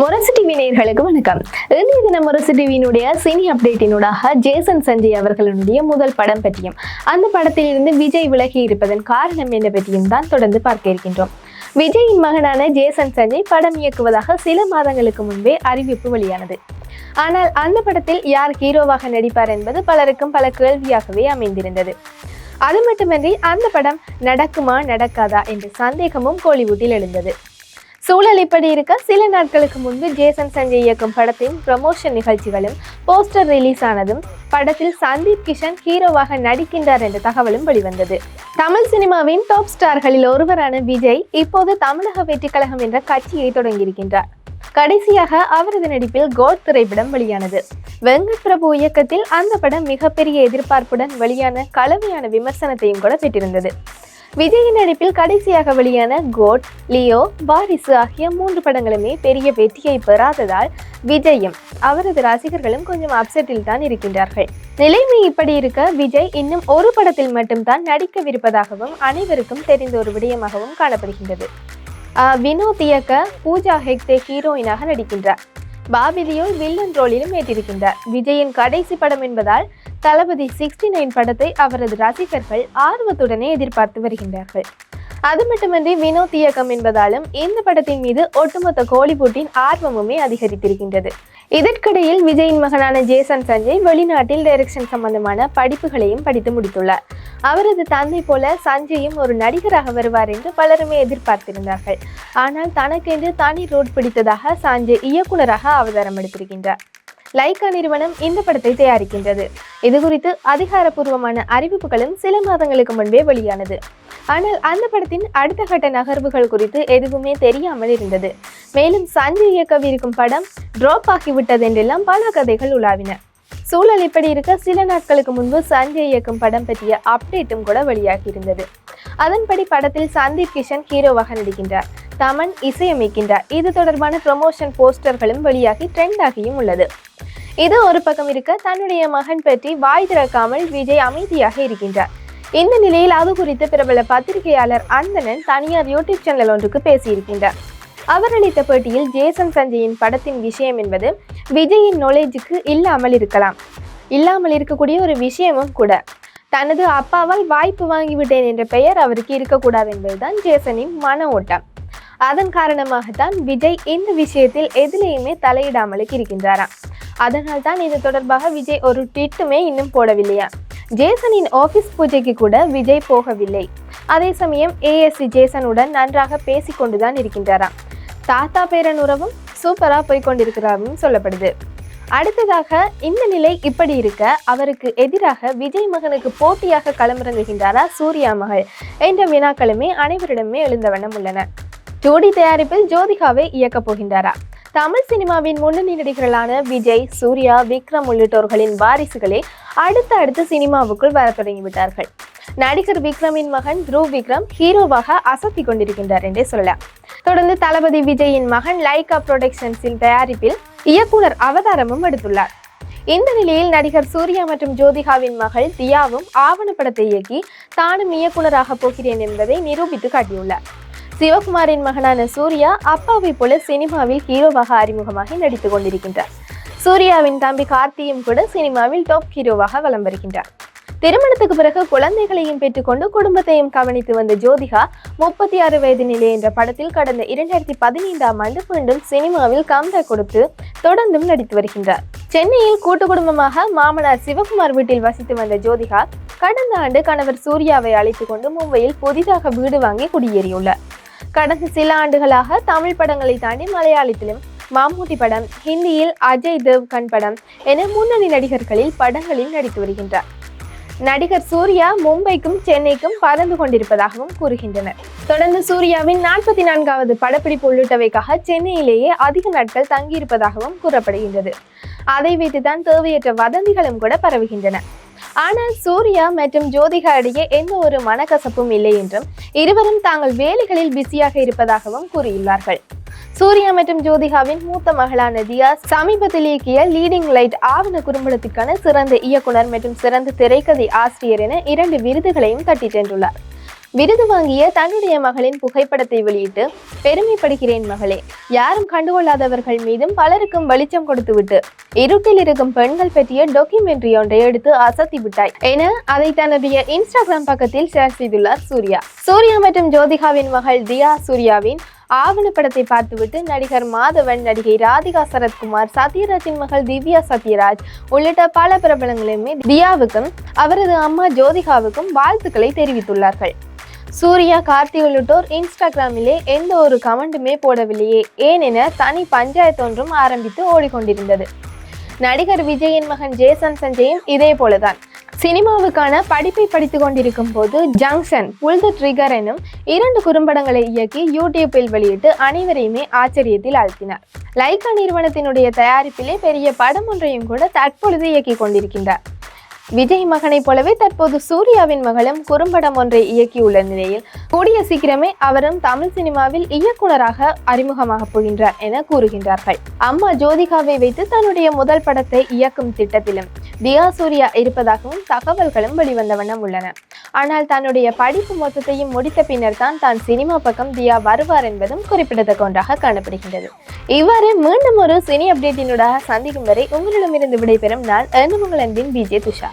முரசு TV நேர்களுக்கு வணக்கம். இன்றைய தினம் முரசு டிவியினுடைய சினி அப்டேட்டினூடாக ஜேசன் சஞ்சய் அவர்களுடைய முதல் படம் பற்றியும் அந்த படத்திலிருந்து விஜய் விலகி இருப்பதன் காரணம் என்ன பற்றியும் தான் தொடர்ந்து பார்க்க இருக்கின்றோம். விஜயின் மகனான ஜேசன் சஞ்சய் படம் இயக்குவதாக சில மாதங்களுக்கு முன்பே அறிவிப்பு வெளியானது. ஆனால் அந்த படத்தில் யார் ஹீரோவாக நடிப்பார் என்பது பலருக்கும் பல கேள்வியாகவே அமைந்திருந்தது. அது மட்டுமின்றி அந்த படம் நடக்குமா நடக்காதா என்ற சந்தேகமும் கோலிவுட்டில் எழுந்தது. சூழல் இப்படி இருக்க சில நாட்களுக்கு முன்பு ஜேசன் சஞ்சய் இயக்கும் படத்தின் ப்ரமோஷன் நிகழ்ச்சிகளும் போஸ்டர் ரிலீஸ் ஆனதும் படத்தில் சந்தீப் கிஷன் ஹீரோவாக நடிக்கின்றார் என்ற தகவலும் வெளிவந்தது. தமிழ் சினிமாவின் டாப் ஸ்டார்களில் ஒருவரான விஜய் இப்போது தமிழக வெற்றி கழகம் என்ற கட்சியை தொடங்கியிருக்கின்றார். கடைசியாக அவரது நடிப்பில் கோட் திரைப்படம் வெளியானது. வெங்கட் பிரபு இயக்கத்தில் அந்த படம் மிகப்பெரிய எதிர்பார்ப்புடன் வெளியான கலவையான விமர்சனத்தையும் கூட பெற்றிருந்தது. விஜயின் நடிப்பில் கடைசியாக வெளியான கோட் லியோ வாரிசு ஆகிய மூன்று படங்களுமே பெரிய வெற்றியை பெறாததால் விஜயும் அவரது ரசிகர்களும் கொஞ்சம் அப்செட்டில் தான் இருக்கின்றார்கள். நிலைமை இப்படி இருக்க விஜய் இன்னும் ஒரு படத்தில் மட்டும்தான் நடிக்கவிருப்பதாகவும் அனைவருக்கும் தெரிந்த ஒரு விடயமாகவும் காணப்படுகின்றது. வினோத் இயக்க பூஜா ஹெக்டே ஹீரோயினாக நடிக்கின்றார். Bobby villain ரோலிலும் ஏற்றிருக்கின்றார். விஜயின் கடைசி படம் என்பதால் தளபதி சிக்ஸ்டி நைன் படத்தை அவரது ரசிகர்கள் ஆர்வத்துடனே எதிர்பார்த்து வருகின்றார்கள். அது மட்டுமின்றி வினோத் இயக்கம் என்பதாலும் இந்த படத்தின் மீது ஒட்டுமொத்த கோலிவுட்டின் ஆர்வமுமே அதிகரித்திருக்கின்றது. இதற்கிடையில் விஜயின் மகனான ஜேசன் சஞ்சய் வெளிநாட்டில் டைரக்ஷன் சம்பந்தமான படிப்புகளையும் படித்து முடித்துள்ளார். அவரது தந்தை போல சஞ்சயும் ஒரு நடிகராக வருவார் என்று பலருமே எதிர்பார்த்திருந்தார்கள். ஆனால் தனக்கென்று தனி ரோட் பிடித்ததாக சஞ்சய் இயக்குனராக அவதாரம் எடுத்திருக்கின்றார். லைகா நிறுவனம் இந்த படத்தை தயாரிக்கின்றது. இது குறித்து அதிகாரப்பூர்வமான அறிவிப்புகளும் சில மாதங்களுக்கு முன்பே வெளியானது. ஆனால் அந்த படத்தின் அடுத்த கட்ட நகர்வுகள் குறித்து எதுவுமே தெரியாமல் இருந்தது. மேலும் சஞ்சய் இயக்கவிருக்கும் படம் டிராப் ஆகிவிட்டது என்றெல்லாம் பல கதைகள் உலாவின. சூழல் இப்படி இருக்க சில நாட்களுக்கு முன்பு சஞ்சய் இயக்கும் படம் பற்றிய அப்டேட்டும் கூட வெளியாகி இருந்தது அதன்படி படத்தில் சந்தீப் கிஷன் ஹீரோவாக நடிக்கின்றார். தமன் இசையமைக்கின்றார். இது தொடர்பான ப்ரமோஷன் போஸ்டர்களும் வெளியாகி ட்ரெண்ட் ஆகியும் உள்ளது. இது ஒரு பக்கம் இருக்க தன்னுடைய மகன் பற்றி வாய் திறக்காமல் விஜய் அமைதியாக இருக்கின்றார். இந்த நிலையில் அது குறித்து பிரபல பத்திரிகையாளர் அந்தணன் தனியார் யூடியூப் சேனல் ஒன்றுக்கு பேசியிருக்கின்றார். அவர் அளித்த பேட்டியில் ஜேசன் சஞ்சயின் படத்தின் விஷயம் என்பது விஜயின் நாலேஜுக்கு இல்லாமல் இருக்கலாம். இல்லாமல் இருக்கக்கூடிய ஒரு விஷயமும் கூட. தனது அப்பாவால் வாய்ப்பு வாங்கிவிட்டேன் என்ற பெயர் அவருக்கு இருக்கக்கூடாது என்பதுதான் ஜேசனின் மன ஓட்டம். அதன் காரணமாகத்தான் விஜய் இந்த விஷயத்தில் எதிலையுமே தலையிடாமலுக்கு இருக்கின்றாராம். அதனால் தான் இது தொடர்பாக விஜய் ஒரு ட்விட்டுமே இன்னும் போடவில்லையா? ஜேசனின் ஆஃபீஸ் பூஜைக்கு கூட விஜய் போகவில்லை. அதே சமயம் ஏஎஸ்சி ஜேசனுடன் நன்றாக பேசிக்கொண்டுதான் இருக்கின்றாராம். தாத்தா பேரன் உறவும் சூப்பராக போய் கொண்டிருக்கிறாரும் சொல்லப்படுது. அடுத்ததாக இந்த நிலை இப்படி இருக்க அவருக்கு எதிராக விஜய் மகனுக்கு போட்டியாக களமிறங்குகின்றாரா சூர்யா மகள். என்ற வினாக்களுமே அனைவரிடமே எழுந்த வண்ணம் உள்ளன. ஜோடி தயாரிப்பில் ஜோதிகாவை இயக்கப் போகின்றாரா? தமிழ் சினிமாவின் முன்னணி நடிகர்களான விஜய் சூர்யா விக்ரம் உள்ளிட்டோர்களின் வாரிசுகளே அடுத்த அடுத்த சினிமாவுக்குள் வர தொடங்கிவிட்டார்கள். நடிகர் விக்ரமின் மகன் துருவ் விக்ரம் ஹீரோவாக அசத்தி கொண்டிருக்கின்றார் என்றே சொல்லலாம். தொடர்ந்து தளபதி விஜயின் மகன் லைகா புரொடக்ஷன்ஸின் தயாரிப்பில் இயக்குனர் அவதாரமும் எடுத்துள்ளார். இந்த நிலையில் நடிகர் சூர்யா மற்றும் ஜோதிகாவின் மகள் தியாவும் ஆவணப்படத்தை இயக்கி தானும் இயக்குனராக போகிறேன் என்பதை நிரூபித்து காட்டியுள்ளார். சிவகுமாரின் மகனான சூர்யா அப்பாவை போல சினிமாவில் ஹீரோவாக அறிமுகமாகி நடித்துக் கொண்டிருக்கின்றார். சூர்யாவின் தம்பி கார்த்தியும் கூட சினிமாவில் டாப் ஹீரோவாக வலம் வருகின்றார். திருமணத்துக்கு பிறகு குழந்தைகளையும் பெற்றுக்கொண்டு குடும்பத்தையும் கவனித்து வந்த ஜோதிகா முப்பத்தி ஆறு வயது நிலை என்ற படத்தில் கடந்த இரண்டாயிரத்தி பதினைந்தாம் ஆண்டு மீண்டும் சினிமாவில் கம்பேக் கொடுத்து தொடர்ந்தும் நடித்து வருகின்றார். சென்னையில் கூட்டு குடும்பமாக மாமனார் சிவகுமார் வீட்டில் வசித்து வந்த ஜோதிகா கடந்த ஆண்டு கணவர் சூர்யாவை அழைத்து கொண்டு மும்பையில் புதிதாக வீடு வாங்கி குடியேறியுள்ளார். கடந்த சில ஆண்டுகளாக தமிழ் படங்களை தாண்டி மலையாளத்திலும் மாமூட்டி படம் ஹிந்தியில் அஜய் தேவ்கன் படம் என முன்னணி நடிகர்களில் படங்களில் நடித்து வருகின்றார். நடிகர் சூர்யா மும்பைக்கும் சென்னைக்கும் பறந்து கொண்டிருப்பதாகவும் கூறுகின்றனர். தொடர்ந்து சூர்யாவின் நாற்பத்தி நான்காவது படப்பிடிப்பு உள்ளிட்டவைக்காக சென்னையிலேயே அதிக நாட்கள் தங்கியிருப்பதாகவும் கூறப்படுகின்றது. அதை வைத்துதான் தேவையற்ற வதந்திகளும் கூட பரவுகின்றன. ஆனால் சூர்யா மற்றும் ஜோதிகா இடையே எந்த ஒரு மனக்கசப்பும் இல்லை என்றும் இருவரும் தாங்கள் வேலைகளில் பிஸியாக இருப்பதாகவும் கூறியுள்ளார்கள். சூர்யா மற்றும் ஜோதிகாவின் மூத்த மகளான தியா சமீபத்தில் இயக்கிய லீடிங் லைட் ஆவண குறும்படத்திற்கான சிறந்த இயக்குனர் மற்றும் சிறந்த திரைக்கதை ஆசிரியர் என இரண்டு விருதுகளையும் தட்டி சென்றுள்ளார் விருது வாங்கிய தன்னுடைய மகளின் புகைப்படத்தை வெளியிட்டு பெருமைப்படுகிறேன் மகளே யாரும் கண்டுகொள்ளாதவர்கள் மீதும் பலருக்கும் வெளிச்சம் கொடுத்துவிட்டு இருட்டில் இருக்கும் பெண்கள் பற்றிய டாக்குமெண்ட்ரி ஒன்றை எடுத்து அசத்தி விட்டாய் என அதை தன்னுடைய இன்ஸ்டாகிராம் பக்கத்தில் ஷேர் செய்துள்ளார் சூர்யா. சூர்யா மற்றும் ஜோதிகாவின் மகள் தியா சூர்யாவின் ஆவணப்படத்தை பார்த்துவிட்டு நடிகர் மாதவன் நடிகை ராதிகா சரத்குமார் சத்யராஜின் மகள் திவ்யா சத்யராஜ் உள்ளிட்ட பல பிரபலங்களுமே தியாவுக்கும் அவரது அம்மா ஜோதிகாவுக்கும் வாழ்த்துக்களை தெரிவித்துள்ளார்கள். சூர்யா கார்த்தி உள்ளிட்டோர் இன்ஸ்டாகிராமிலே எந்த ஒரு கமெண்ட்டுமே போடவில்லையே ஏனென தனி பஞ்சாயத்து ஒன்றும் ஆரம்பித்து ஓடிக்கொண்டிருந்தது. நடிகர் விஜயின் மகன் ஜேசன் சஞ்சயும் இதே போலதான். சினிமாவுக்கான படிப்பை படித்துக் கொண்டிருக்கும் போது ஜங்ஷன் புல் த ட்ரிகர் எனும் இரண்டு குறும்படங்களை இயக்கி யூடியூப்பில் வெளியிட்டு அனைவரையுமே ஆச்சரியத்தில் ஆழ்த்தினார். லைகா நிறுவனத்தினுடைய தயாரிப்பிலே பெரிய படம் ஒன்றையும் கூட தற்பொழுது இயக்கிக் கொண்டிருக்கின்றார். விஜய் மகனைப் போலவே தற்போது சூர்யாவின் மகளும் குறும்படம் ஒன்றை இயக்கியுள்ள நிலையில் கூடிய சீக்கிரமே அவரும் தமிழ் சினிமாவில் இயக்குனராக அறிமுகமாக போகின்றார் என கூறுகின்றார்கள். அம்மா ஜோதிகாவை வைத்து தன்னுடைய முதல் படத்தை இயக்கும் திட்டத்திலும் தியா சூர்யா இருப்பதாகவும் தகவல்களும் வெளிவந்த வண்ணம் உள்ளன. ஆனால் தன்னுடைய படிப்பு மொத்தத்தையும் முடித்த பின்னர் தான் தான் சினிமா பக்கம் தியா வருவார் என்பதும் குறிப்பிடத்தக்க ஒன்றாக காணப்படுகின்றது. இவ்வாறு மீண்டும் ஒரு சினி அப்டேட்டினூடாக சந்திக்கும் வரை உங்களிடமிருந்து விடைபெறும் நான் எண்ணமுங்கள் அன்பின் பிஜே துஷா.